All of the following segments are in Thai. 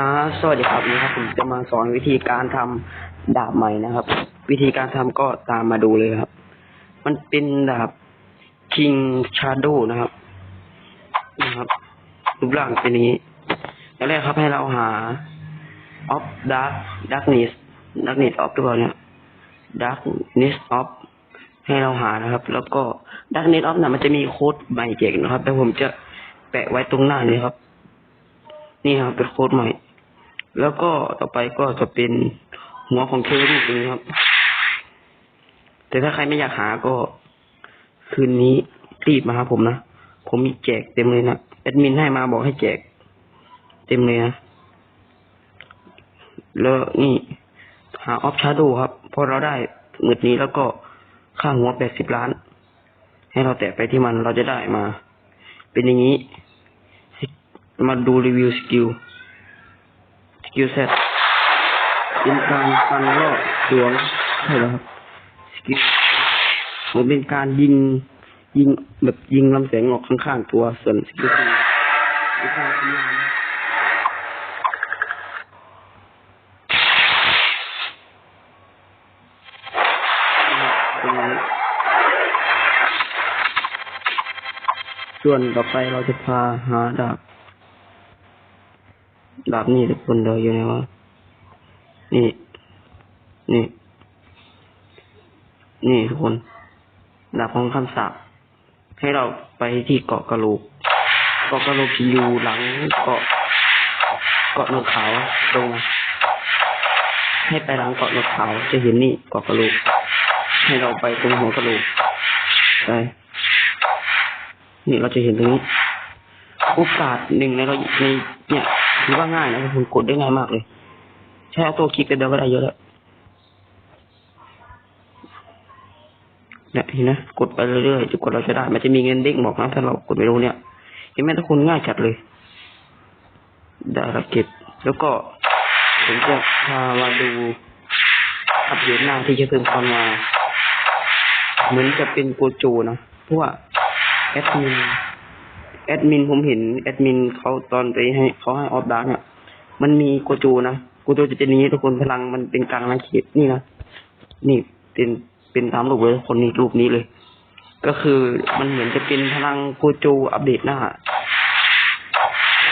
อ่าสวัสดีครับนี่ครับผมจะมาสอนวิธีการทำดาบใหม่นะครับ วิธีการทำก็ตามมาดูเลยครับ มันเป็นดาบ King Shadow นะครับนะครับรูปร่างเป็นนี้อย่างแรกครับให้เราหา of dark darkness darkness of หรือเปล่าเนี่ย darkness of ให้เราหานะครับ แล้วก็ darkness of นะมันจะมีโค้ดใหม่แจกนะครับแต่ผมจะแปะไว้ตรงหน้านี้ครับ นี่ครับเป็นโค้ดใหม่ แล้วก็ต่อไปก็จะเป็นหัวของเครูปนี้ครับ แต่ถ้าใครไม่อยากหาก็คืนนี้รีบมาหาผมนะ ผมมีแจกเต็มเลยนะแอดมินให้มาบอกให้แจก เต็มเลยนะ แล้วนี่ หาออฟชาร์ดูครับพอเราได้หมืดนี้แล้วก็ค่าหัวแปดสิบล้าน ให้เราแตะไปที่มันเราจะได้มา เป็นอย่างนี้ มาดูรีวิวสกิล สกิลเซตเป็นการฟันรอบสวงใช่แล้วครับสกิลเหมือนเป็นการยิงยิงแบบยิงลำแสงออกข้างๆตัวส่วนสกิลคือเป็นการทำงานเป็นอย่างนี้ส่วนต่อไปเราจะพาหาดาบ ดาบนี่ทุกคนเดาอยู่ไหนวะนี่ นี่ นี่ทุกคนดาบของคำสาปให้เราไปที่เกาะกระโหลกเกาะกระโหลกที่อยู่หลังเกาะเกาะนกขาวตรงให้ไปหลังเกาะนกขาวจะเห็นนี่เกาะกระโหลกให้เราไปตรงหัวกระโหลกไปนี่เราจะเห็นตรงนี้โอกาสหนึ่งในเราในเนี่ย ถือว่าง่ายนะคุณกดได้ง่ายมากเลยใช้เอาตัวคลิกเดียวก็ได้เยอะแล้วเนี่ยเห็นไหมกดไปเรื่อยๆจนกว่าเราจะได้ มันจะมีเงินเด้งบอกนะถ้าเรากดไปดูเนี่ย เห็นไหมทุกคนง่ายจัดเลยได้ละเก็บแล้วก็ผมจะพามาดูอัปเดตหน้าที่จะเพิ่มความมาเหมือนจะเป็นโกโจนะเพราะว่าแอดมิน แอดมินผมเห็นแอดมินเขาตอนไปให้เขาให้ออฟดาร์กเนี่ยมันมีโกจูนะโกจูจะเป็นนี้ทุกคนพลังมันเป็นกลางนาเขตนี่นะนี่เป็นเป็นตามรูปเลยคนนี้รูปนี้เลย ก็คือมันเหมือนจะเป็นพลังโกจูอัปเดตหน้า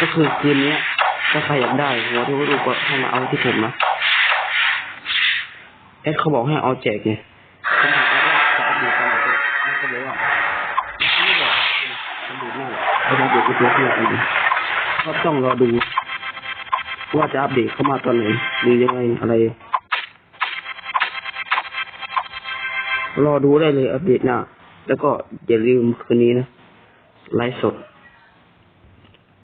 ก็คือคืนนี้ถ้าใครอยากได้หัวที่ว่าดูก็ให้มาเอาที่ผมนะแอดเขาบอกให้เอาแจกไงผมถามแอดว่าจะอัปเดตตอนไหนแอดก็เลยว่าไม่บอกอัปเดตหน้า เรามาดูตัวที่อยากดูก็ต้องรอดูว่าจะอัปเดตเข้ามาตอนไหนหรือยังไงอะไร รอดูได้เลยอัปเดตหน้า แล้วก็อย่าลืมคืนนี้นะ ไลฟ์สด